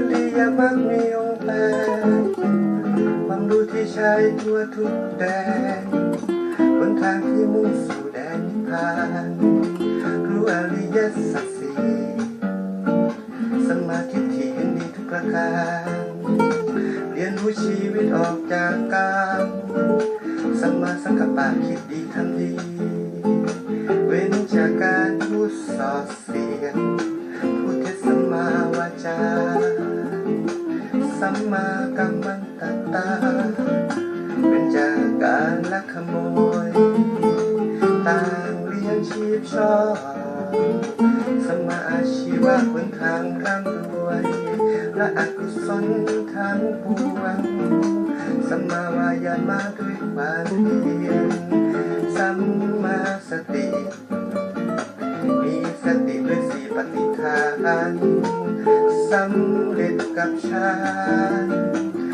นดีย่างมักมีองค์แปลบางรุงที่ใช้ทั่วทุกแดนบนทางที่มุ่งสู่แดนนิพพานรู้อริยสัจสี่สมาธิที่เห็นดีทุกประการเรียนรู้ชีวิตออกจากกามสมาสังกปะคิดดีทำดี เว้นจากการพูดส่อเสียดพูดเทศมาวาจา สัมมากัมมันตตาเป็นจากการลักขโมย ต่างเลี้ยงชีพชอบสมมาอาชีวะบนทางร่ำรวยและอกุศลทั้งปวงสมาวายามะด้วยความเพียรสัม สำเร็จกับฉัน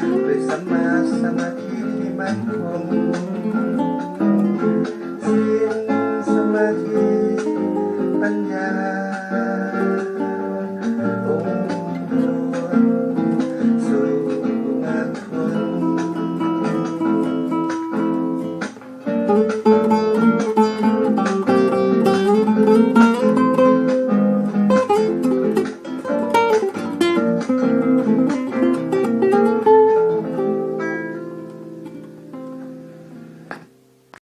ด้วยสัมมาสมาธิที่มั่นคงสิ่ลสมาธิปัญญาองค์รวมสู่มรรคผ